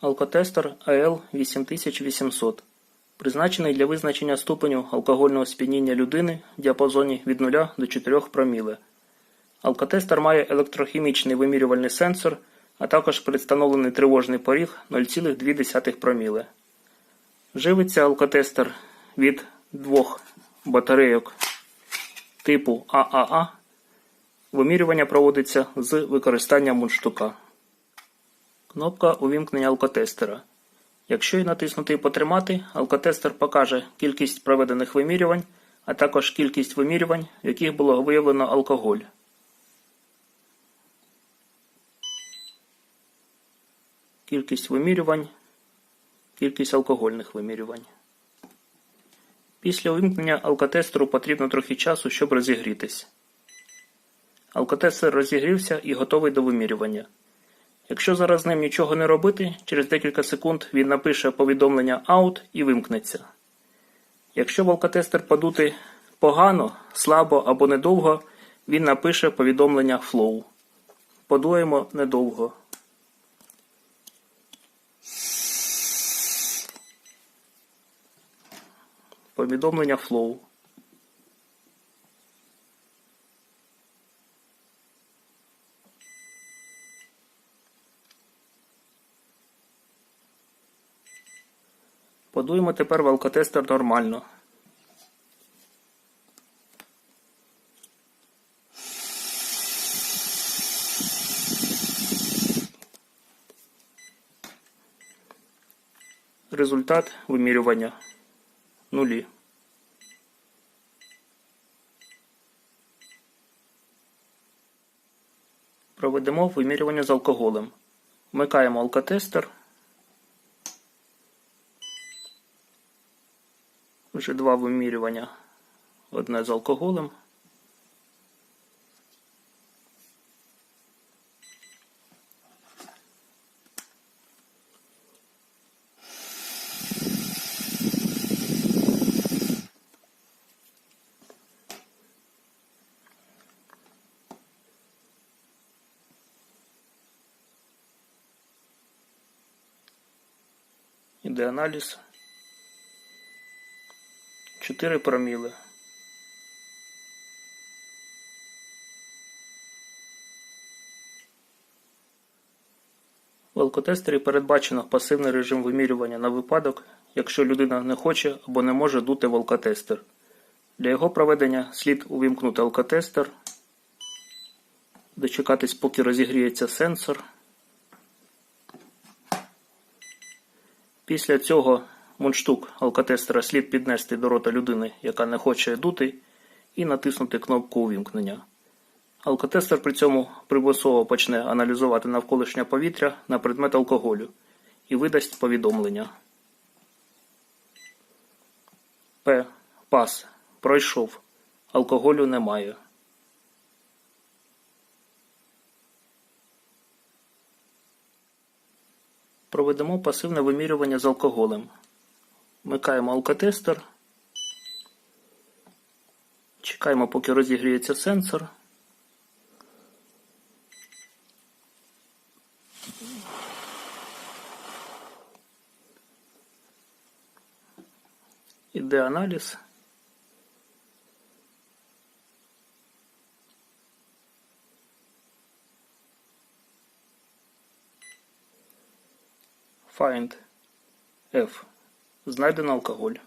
Алкотестер АЛ8800 призначений для визначення ступеню алкогольного сп'яніння людини в діапазоні від 0 до 4 проміле. Алкотестер має електрохімічний вимірювальний сенсор, а також представлений тривожний поріг 0,2 проміле. Живиться алкотестер від двох батарейок типу ААА. Вимірювання проводиться з використанням мундштука. Кнопка увімкнення алкотестера. Якщо її натиснути і потримати, алкотестер покаже кількість проведених вимірювань, а також кількість вимірювань, в яких було виявлено алкоголь. Кількість вимірювань, кількість алкогольних вимірювань. Після увімкнення алкотестеру потрібно трохи часу, щоб розігрітись. Алкотестер розігрівся і готовий до вимірювання. Якщо зараз з ним нічого не робити, через декілька секунд він напише повідомлення «Out» і вимкнеться. Якщо в алкотестер подути погано, слабо або недовго, він напише повідомлення «Flow». Подуємо недовго. Повідомлення «Flow». Подуємо тепер в алкотестер нормально. Результат вимірювання нулі. Проведемо вимірювання з алкоголем. Вмикаємо алкотестер. Вже два вимірювання. Одне з алкоголем. Іде аналіз. 4 проміли. В алкотестері передбачено пасивний режим вимірювання на випадок, якщо людина не хоче або не може дути в алкотестер. Для його проведення слід увімкнути алкотестер, дочекатись, поки розігріється сенсор. Після цього мундштук алкотестера слід піднести до рота людини, яка не хоче дути, і натиснути кнопку увімкнення. Алкотестер при цьому примусово почне аналізувати навколишнє повітря на предмет алкоголю і видасть повідомлення. П. Пас. Пройшов. Алкоголю немає. Проведемо пасивне вимірювання з алкоголем. Вмикаємо алкотестер. Чекаємо, поки розігріється сенсор. Іде аналіз. Find F. Знайдено алкоголь.